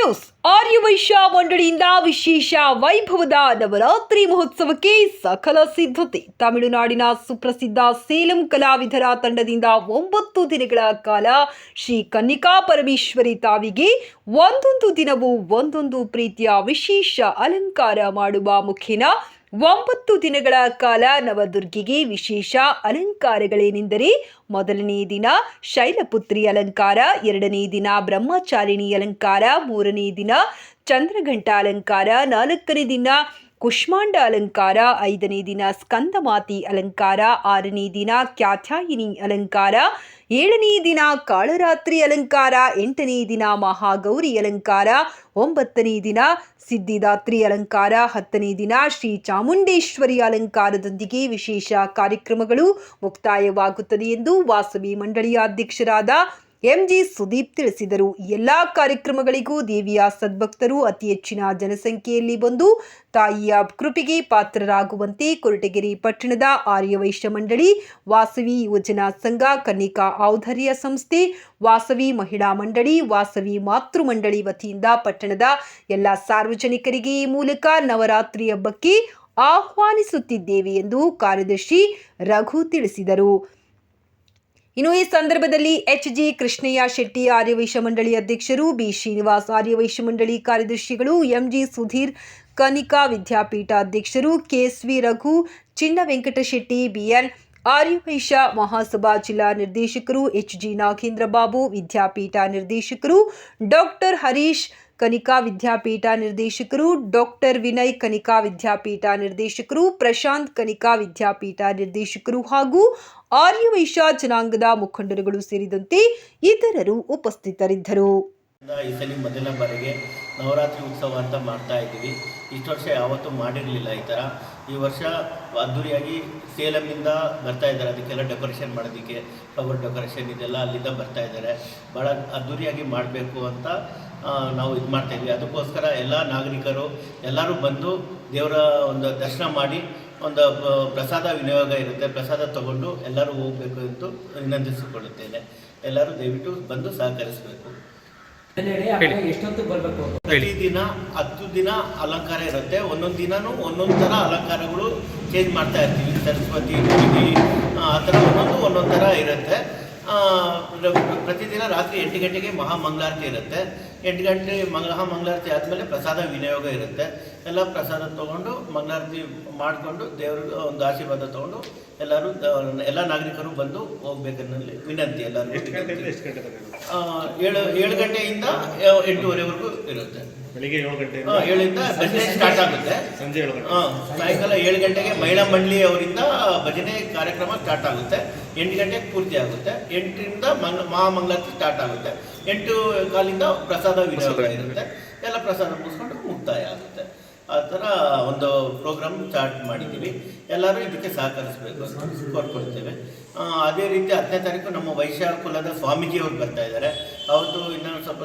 News. ಆರ್ಯ ವೈಶ್ಯ ಮಂಡಳಿಯಿಂದ ವಿಶೇಷ ವೈಭವದ ನವರಾತ್ರಿ ಮಹೋತ್ಸವಕ್ಕೆ ಸಕಲ ಸಿದ್ಧತೆ. ತಮಿಳುನಾಡಿನ ಸುಪ್ರಸಿದ್ಧ ಸೇಲಂ ಕಲಾವಿದರ ತಂಡದಿಂದ ಒಂಬತ್ತು ದಿನಗಳ ಕಾಲ ಶ್ರೀ ಕನ್ನಿಕಾ ಪರಮೇಶ್ವರಿ ತಾವಿಗೆ ಒಂದೊಂದು ದಿನವೂ ಒಂದೊಂದು ಪ್ರೀತಿಯ ವಿಶೇಷ ಅಲಂಕಾರ ಮಾಡುವ ಮುಖೇನ ಒಂಬತ್ತು ದಿನಗಳ ಕಾಲ ನವದುರ್ಗಿಗೆ ವಿಶೇಷ ಅಲಂಕಾರಗಳೇನೆಂದರೆ ಮೊದಲನೇ ದಿನ ಶೈಲಪುತ್ರಿ ಅಲಂಕಾರ, ಎರಡನೇ ದಿನ ಬ್ರಹ್ಮಚಾರಿಣಿ ಅಲಂಕಾರ, ಮೂರನೇ ದಿನ ಚಂದ್ರಘಂಟ ಅಲಂಕಾರ, ನಾಲ್ಕನೇ ದಿನ ಕುಷ್ಮಾಂಡ ಅಲಂಕಾರ, ಐದನೇ ದಿನ ಸ್ಕಂದಮಾತಿ ಅಲಂಕಾರ, ಆರನೇ ದಿನ ಕ್ಯಾಥಾಯಿನಿ ಅಲಂಕಾರ, ಏಳನೇ ದಿನ ಕಾಳರಾತ್ರಿ ಅಲಂಕಾರ, ಎಂಟನೇ ದಿನ ಮಹಾಗೌರಿ ಅಲಂಕಾರ, ಒಂಬತ್ತನೇ ದಿನ ಸಿದ್ಧಿದಾತ್ರಿ ಅಲಂಕಾರ, ಹತ್ತನೇ ದಿನ ಶ್ರೀ ಚಾಮುಂಡೇಶ್ವರಿ ಅಲಂಕಾರದೊಂದಿಗೆ ವಿಶೇಷ ಕಾರ್ಯಕ್ರಮಗಳು ಮುಕ್ತಾಯವಾಗುತ್ತದೆ ಎಂದು ವಾಸವಿ ಮಂಡಳಿಯ ಅಧ್ಯಕ್ಷರಾದ ಎಂಜಿ ಸುದೀಪ್ ತಿಳಿಸಿದರು. ಎಲ್ಲ ಕಾರ್ಯಕ್ರಮಗಳಿಗೂ ದೇವಿಯ ಸದ್ಭಕ್ತರು ಅತಿ ಹೆಚ್ಚಿನ ಜನಸಂಖ್ಯೆಯಲ್ಲಿ ಬಂದು ತಾಯಿಯ ಕೃಪಿಗೆ ಪಾತ್ರರಾಗುವಂತೆ ಕೊರಟಗೆರೆ ಪಟ್ಟಣದ ಆರ್ಯ ವೈಶ್ಯ ಮಂಡಳಿ, ವಾಸವಿ ಯೋಜನಾ ಸಂಘ, ಕನ್ನಿಕಾ ಔಧರ್ಯ ಸಂಸ್ಥೆ, ವಾಸವಿ ಮಹಿಳಾ ಮಂಡಳಿ, ವಾಸವಿ ಮಾತೃ ಮಂಡಳಿ ವತಿಯಿಂದ ಪಟ್ಟಣದ ಎಲ್ಲ ಸಾರ್ವಜನಿಕರಿಗೆ ಈ ಮೂಲಕ ನವರಾತ್ರಿ ಹಬ್ಬಕ್ಕೆ ಆಹ್ವಾನಿಸುತ್ತಿದ್ದೇವೆ ಎಂದು ಕಾರ್ಯದರ್ಶಿ ರಘು ತಿಳಿಸಿದರು. ಇನ್ನು ಈ ಸಂದರ್ಭದಲ್ಲಿ ಎಚ್ ಜಿ ಕೃಷ್ಣಯ್ಯ ಶೆಟ್ಟಿ ಆರ್ಯವೈಶ್ಯ ಮಂಡಳಿ ಅಧ್ಯಕ್ಷರು, ಬಿ. ಶ್ರೀನಿವಾಸ್ ಆರ್ಯವೈಶ್ಯ ಮಂಡಳಿ ಕಾರ್ಯದರ್ಶಿಗಳು, ಎಂಜಿ ಸುಧೀರ್ ಕನಿಕಾ ವಿದ್ಯಾಪೀಠ ಅಧ್ಯಕ್ಷರು, ಕೆಎಸ್ವಿ ರಘು, ಚಿನ್ನ ವೆಂಕಟಶೆಟ್ಟಿ ಬಿಎನ್ ಆರ್ಯವೈಶ್ಯ ಮಹಾಸಭಾ ಜಿಲ್ಲಾ ನಿರ್ದೇಶಕರು ಎಚ್ ಜಿ ನಾಗೇಂದ್ರ ಬಾಬು ವಿದ್ಯಾಪೀಠ ನಿರ್ದೇಶಕರು, ಡಾಕ್ಟರ್ ಹರೀಶ್ ಕನಿಕಾ ವಿದ್ಯಾಪೀಠ ನಿರ್ದೇಶಕರು, ಡಾಕ್ಟರ್ ವಿನಯ್ ಕನಿಕಾ ವಿದ್ಯಾಪೀಠ ನಿರ್ದೇಶಕರು, ಪ್ರಶಾಂತ್ ಕನಿಕಾ ವಿದ್ಯಾಪೀಠ ನಿರ್ದೇಶಕರು ಹಾಗೂ ಆರ್ಯವೈಶ್ಯ ಜನಾಂಗದ ಮುಖಂಡರುಗಳು ಸೇರಿದಂತೆ ಇತರರು ಉಪಸ್ಥಿತರಿದ್ದರು. ಈ ಸಲ ಮೊದಲ ಬಾರಿಗೆ ನವರಾತ್ರಿ ಉತ್ಸವ ಅಂತ ಮಾಡ್ತಾ ಇದ್ದೀವಿ. ಇಷ್ಟು ವರ್ಷ ಯಾವತ್ತೂ ಮಾಡಿರಲಿಲ್ಲ ಈ ಥರ. ಈ ವರ್ಷ ಅದ್ದೂರಿಯಾಗಿ ಸೇಲಮಿಂದ ಬರ್ತಾ ಇದ್ದಾರೆ. ಅದಕ್ಕೆಲ್ಲ ಡೆಕೋರೇಷನ್ ಮಾಡೋದಕ್ಕೆ, ಫ್ಲವರ್ ಡೆಕೋರೇಷನ್ ಇದೆಲ್ಲ ಅಲ್ಲಿಂದ ಬರ್ತಾ ಇದ್ದಾರೆ. ಭಾಳ ಅದ್ದೂರಿಯಾಗಿ ಮಾಡಬೇಕು ಅಂತ ನಾವು ಇದು ಮಾಡ್ತಾ ಇದ್ವಿ ಅದಕ್ಕೋಸ್ಕರ ಎಲ್ಲ ನಾಗರಿಕರು ಎಲ್ಲರೂ ಬಂದು ದೇವರ ಒಂದು ದರ್ಶನ ಮಾಡಿ ಒಂದು ಪ್ರಸಾದ ವಿನಿಯೋಗ ಇರುತ್ತೆ. ಪ್ರಸಾದ ತಗೊಂಡು ಎಲ್ಲರೂ ಹೋಗಬೇಕು ಎಂದು ವಿನಂತಿಸಿಕೊಳ್ಳುತ್ತೇನೆ. ಎಲ್ಲರೂ ದಯವಿಟ್ಟು ಬಂದು ಸಹಕರಿಸಬೇಕು. ಬರಬೇಕು? ಪ್ರತಿದಿನ ಹತ್ತು ದಿನ ಅಲಂಕಾರ ಇರುತ್ತೆ. ಒಂದೊಂದು ದಿನನೂ ಒಂದೊಂದು ಥರ ಅಲಂಕಾರಗಳು ಚೇಂಜ್ ಮಾಡ್ತಾ ಇರ್ತೀವಿ. ಸರಸ್ವತಿ ಆ ಥರ ಒಂದೊಂದು ಒಂದೊಂದು ಥರ ಇರುತ್ತೆ. ಪ್ರತಿದಿನ ರಾತ್ರಿ ಎಂಟು ಗಂಟೆಗೆ ಮಹಾಮಂಗಳಾರತಿ ಇರುತ್ತೆ. ಎಂಟು ಗಂಟೆ ಮಹಾಮಂಗಳಾರತಿ ಆದಮೇಲೆ ಪ್ರಸಾದ ವಿನಿಯೋಗ ಇರುತ್ತೆ. ಎಲ್ಲ ಪ್ರಸಾದ ತೊಗೊಂಡು ಮಂಗಳಾರತಿ ಮಾಡಿಕೊಂಡು ದೇವರು ಒಂದು ಆಶೀರ್ವಾದ ತೊಗೊಂಡು ಎಲ್ಲರೂ ಎಲ್ಲ ನಾಗರಿಕರು ಬಂದು ಹೋಗ್ಬೇಕನ್ನಲ್ಲಿ ವಿನಂತಿ ಎಲ್ಲರೂ ಏಳು ಏಳು ಗಂಟೆಯಿಂದ ಎಂಟೂವರೆವರೆಗೂ ಇರುತ್ತೆ. ಬೆಳಿಗ್ಗೆ ಏಳು ಗಂಟೆ ಏಳಿಂದ ಭಜನೆ ಸ್ಟಾರ್ಟ್ ಆಗುತ್ತೆ. ಸಂಜೆ ಏಳು ಗಂಟೆ. ಸಾಯಂಕಾಲ ಏಳು ಗಂಟೆಗೆ ಮಹಿಳಾ ಮಂಡಳಿ ಅವರಿಂದ ಭಜನೆ ಕಾರ್ಯಕ್ರಮ ಸ್ಟಾರ್ಟ್ ಆಗುತ್ತೆ. ಎಂಟು ಗಂಟೆಗೆ ಪೂರ್ತಿ ಆಗುತ್ತೆ. ಎಂಟರಿಂದ ಮಂಗ ಮಹಾಮಂಗಳಾರತಿ ಸ್ಟಾರ್ಟ್ ಆಗುತ್ತೆ. ಎಂಟು ಕಾಲಿಂದ ಪ್ರಸಾದ ವಿನಿಯೋಗ ಇರುತ್ತೆ. ಎಲ್ಲ ಪ್ರಸಾದ ಮುಗಿಸ್ಕೊಂಡು ಮುಕ್ತಾಯ ಆಗುತ್ತೆ. ಆ ಥರ ಒಂದು ಪ್ರೋಗ್ರಾಮ್ ಸ್ಟಾರ್ಟ್ ಮಾಡಿದ್ದೀವಿ. ಎಲ್ಲರೂ ಇದಕ್ಕೆ ಸಹಕರಿಸಬೇಕು. ಅಂತ ಕೋರ್ಕೊಳ್ತೇವೆ ಅದೇ ರೀತಿ ಹತ್ತನೇ ತಾರೀಕು ನಮ್ಮ ವೈಶ್ಯ ಕುಲದ ಸ್ವಾಮೀಜಿಯವರು ಬರ್ತಾ ಇದ್ದಾರೆ. ಅವತ್ತು ಇನ್ನೊಂದು ಸ್ವಲ್ಪ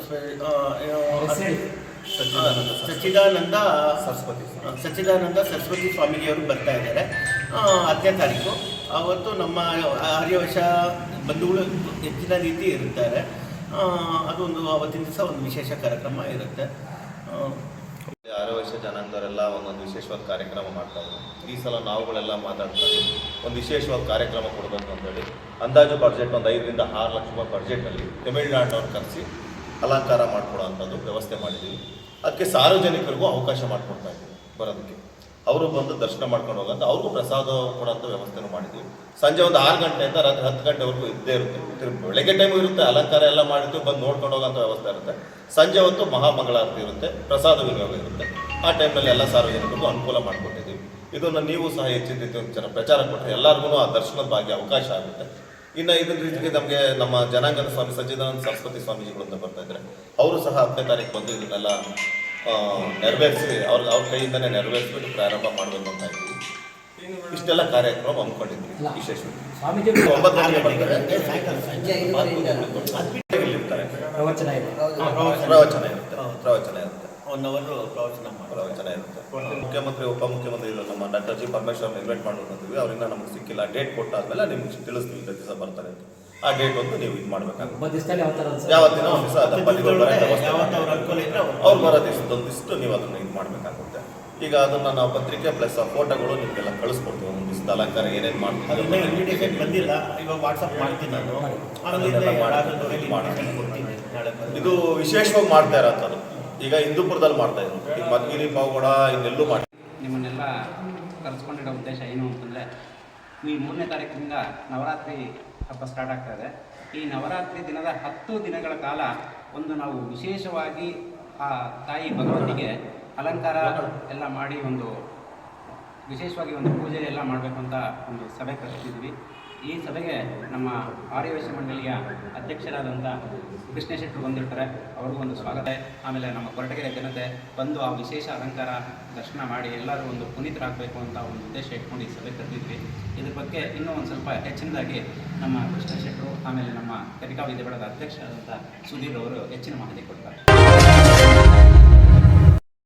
ಸಚ್ಚಿದಾನಂದ ಸರಸ್ವತಿ ಸಚ್ಚಿದಾನಂದ ಸರಸ್ವತಿ ಸ್ವಾಮೀಜಿಯವರು ಬರ್ತಾ ಇದ್ದಾರೆ. ಹತ್ತನೇ ತಾರೀಕು. ಅವತ್ತು ನಮ್ಮ ಆರ್ಯವಶ ಬಂಧುಗಳು ಹೆಚ್ಚಿನ ರೀತಿ ಇರುತ್ತಾರೆ ಅದು ಒಂದು ಅವತ್ತಿನ ದಿವಸ ಒಂದು ವಿಶೇಷ ಕಾರ್ಯಕ್ರಮ ಇರುತ್ತೆ. ವರ್ಷ ಜನಾಂಗದವರೆಲ್ಲ ಒಂದೊಂದು ವಿಶೇಷವಾದ ಕಾರ್ಯಕ್ರಮ ಮಾಡ್ತಾ ಇದ್ರು ಈ ಸಲ ನಾವುಗಳೆಲ್ಲ ಮಾತಾಡ್ತಾ ಇದ್ವಿ. ಒಂದು ವಿಶೇಷವಾದ ಕಾರ್ಯಕ್ರಮ ಕೊಡಬೇಕು ಅಂತೇಳಿ ಅಂದಾಜು ಬಡ್ಜೆಟ್ ಒಂದು ಐದರಿಂದ ಆರು ಲಕ್ಷ ರೂಪಾಯಿ ಬಡ್ಜೆಟ್ನಲ್ಲಿ ತಮಿಳುನಾಡಿನವ್ರು ಕರೆಸಿ ಅಲಂಕಾರ ಮಾಡಿಕೊಡೋವಂಥದ್ದು ವ್ಯವಸ್ಥೆ ಮಾಡಿದ್ದೀವಿ. ಅದಕ್ಕೆ ಸಾರ್ವಜನಿಕರಿಗೂ ಅವಕಾಶ ಮಾಡಿಕೊಡ್ತಾ ಇದ್ದೀವಿ ಬರೋದಕ್ಕೆ. ಅವರು ಬಂದು ದರ್ಶನ ಮಾಡ್ಕೊಂಡು ಹೋಗಂತ ಅವ್ರಿಗೂ ಪ್ರಸಾದ ಕೊಡೋಂಥ ವ್ಯವಸ್ಥೆನೂ ಮಾಡಿದ್ದೀವಿ. ಸಂಜೆ ಒಂದು ಆರು ಗಂಟೆಯಿಂದ ರಾತ್ರಿ ಹತ್ತು ಗಂಟೆವರೆಗೂ ಇದ್ದೇ ಇರುತ್ತೆ. ಬೆಳಗ್ಗೆ ಟೈಮು ಇರುತ್ತೆ, ಅಲಂಕಾರ ಎಲ್ಲ ಮಾಡಿದ್ದು ಬಂದು ನೋಡ್ಕೊಂಡು ಹೋಗೋಂಥ ವ್ಯವಸ್ಥೆ ಇರುತ್ತೆ. ಸಂಜೆ ಹೊತ್ತು ಮಹಾಮಂಗಳಾರತಿ ಇರುತ್ತೆ, ಪ್ರಸಾದ ವಿನಿಯೋಗ ಇರುತ್ತೆ. ಆ ಟೈಮ್ನಲ್ಲಿ ಎಲ್ಲ ಸಾರ್ವಜನಿಕರಿಗೂ ಅನುಕೂಲ ಮಾಡಿಕೊಟ್ಟಿದ್ದೀವಿ. ಇದನ್ನು ನೀವು ಸಹ ಹೆಚ್ಚಿನ ರೀತಿ ಒಂದು ಜನ ಪ್ರಚಾರ ಕೊಟ್ಟರೆ ಎಲ್ಲರಿಗೂ ಆ ದರ್ಶನದ ಭಾಗ್ಯ ಅವಕಾಶ ಆಗುತ್ತೆ. ಇನ್ನು ಇದನ್ನ ರೀತಿಗೆ ನಮಗೆ ನಮ್ಮ ಜನಾಂಗದ ಸ್ವಾಮಿ ಸಚ್ಚಿದಾನಂದ ಸರಸ್ವತಿ ಸ್ವಾಮೀಜಿಗಳು ಅಂತ ಬರ್ತಾ ಇದ್ದಾರೆ. ಅವರು ಸಹ ಹತ್ತನೇ ತಾರೀಕು ಬಂದು ಇದನ್ನೆಲ್ಲ ನೆರವೇರಿಸಿ ಅವ್ರ ಅವ್ರ ಕೈಯಿಂದನೇ ನೆರವೇರಿಸ್ಬಿಟ್ಟು ಪ್ರಾರಂಭ ಮಾಡಬೇಕು ಅಂತ ಇದ್ದೀವಿ. ಇಷ್ಟೆಲ್ಲ ಕಾರ್ಯಕ್ರಮ ಹಮ್ಮಿಕೊಂಡಿದ್ವಿ ವಿಶೇಷವಾಗಿ. ಸ್ವಾಮೀಜಿ ಒಂಬತ್ತು ಗಂಟೆಗೆ ಬರ್ತಾರೆ ಇಲ್ಲಿರ್ತಾರೆ. ಪ್ರವಚನ ಪ್ರವಚನ ಇರುತ್ತೆ. ಪ್ರವಚನ ಒನ್ ಅವರ್ ಪ್ರವಚನ ಮಾಡಿ ಪ್ರವಚನ ಇರುತ್ತೆ. ಮುಖ್ಯಮಂತ್ರಿ ಉಪಮುಖ್ಯಮಂತ್ರಿ ನಮ್ಮ ಡಾಕ್ಟರ್ ಜಿ ಪರಮೇಶ್ವರ್ ಇನ್ವೈಟ್ ಮಾಡ್ಬೇಕಂತೀವಿ ಅವರಿಂದ ನಮ್ಗೆ ಸಿಕ್ಕಿಲ್ಲ. ಡೇಟ್ ಕೊಟ್ಟಾದ್ಮೇಲೆ ನಿಮ್ಗೆ ತಿಳಿಸ್ತೀವಿ ಪ್ರತಿ ದಿವಸ ಬರ್ತಾರೆ ಅಂತ. ಆ ಡೇಟ್ ಒಂದು ನೀವು ಇದು ಸರ್ ಯಾವತ್ತಿನ ಒಂದು ದಿವಸ ಅವ್ರ ಬರೋ ದಿವಸದೊಂದು ನೀವು ಅದನ್ನ ಇದು ಮಾಡಬೇಕಾಗುತ್ತೆ. ಈಗ ಅದನ್ನ ನಾವು ಪತ್ರಿಕೆ ಪ್ಲಸ್ ಆ ಫೋಟೋಗಳು ನಿಮಗೆಲ್ಲ ಕಳಿಸ್ಕೊಡ್ತೀವಿ. ಒಂದು ದಿವಸದ ಅಲಂಕಾರ ಏನೇನು ಮಾಡ್ತೀವಿ ಬಂದಿಲ್ಲ. ಇವಾಗ ವಾಟ್ಸಪ್ ಮಾಡ್ತೀನಿ ನಾನು. ಬಂದು. ಇದು ವಿಶೇಷವಾಗಿ ಮಾಡ್ತಾ ಇರೋಂಥದ್ದು. ಈಗ ಹಿಂದೂಪುರದಲ್ಲಿ ಮಾಡ್ತಾ ಇದ್ರು. ಈಗ ಮದ್ಗಿರಿ ಪಾವಗಡ ಇನ್ನೆಲ್ಲೂ ಮಾಡಿ. ನಿಮ್ಮನ್ನೆಲ್ಲ ಕರೆಸ್ಕೊಂಡಿರೋ ಉದ್ದೇಶ ಏನು ಅಂತಂದರೆ, ಈ ಮೂರನೇ ತಾರೀಕಿನಿಂದ ನವರಾತ್ರಿ ಹಬ್ಬ ಸ್ಟಾರ್ಟ್ ಆಗ್ತಾ ಇದೆ. ಈ ನವರಾತ್ರಿ ದಿನದ ಹತ್ತು ದಿನಗಳ ಕಾಲ ಒಂದು ನಾವು ವಿಶೇಷವಾಗಿ ಆ ತಾಯಿ ಭಗವತಿಗೆ ಅಲಂಕಾರ ಎಲ್ಲ ಮಾಡಿ ಒಂದು ವಿಶೇಷವಾಗಿ ಒಂದು ಪೂಜೆ ಎಲ್ಲ ಮಾಡಬೇಕು ಅಂತ ಒಂದು ಸಭೆ ಕರೆಸಿದ್ವಿ ಈ ಸಭೆಗೆ ನಮ್ಮ ಆರ್ಯವೇಶ ಮಂಡಳಿಯ ಅಧ್ಯಕ್ಷರಾದಂಥ ಕೃಷ್ಣ ಶೆಟ್ಟರು ಬಂದಿರ್ತಾರೆ. ಅವ್ರಿಗೂ ಒಂದು ಸ್ವಾಗತ. ಆಮೇಲೆ ನಮ್ಮ ಕೊರಟಗೆರೆ ಜನತೆ ಬಂದು ಆ ವಿಶೇಷ ಅಲಂಕಾರ, ದರ್ಶನ ಮಾಡಿ ಎಲ್ಲರೂ ಒಂದು ಪುನೀತರಾಗಬೇಕು ಅಂತ ಒಂದು ಉದ್ದೇಶ ಇಟ್ಕೊಂಡು ಈ ಸಭೆ ಕರೆದಿದ್ವಿ. ಇದ್ರ ಬಗ್ಗೆ ಇನ್ನೂ ಒಂದು ಸ್ವಲ್ಪ ಹೆಚ್ಚಿನದಾಗಿ ನಮ್ಮ ಕೃಷ್ಣ ಶೆಟ್ಟರು ಆಮೇಲೆ ನಮ್ಮ ಕರಿಕಾ ವಿದ್ಯಾಪೀಠದ ಅಧ್ಯಕ್ಷರಾದಂಥ ಸುಧೀರ್ ಅವರು ಹೆಚ್ಚಿನ ಮಾಹಿತಿ ಕೊಡ್ತಾರೆ.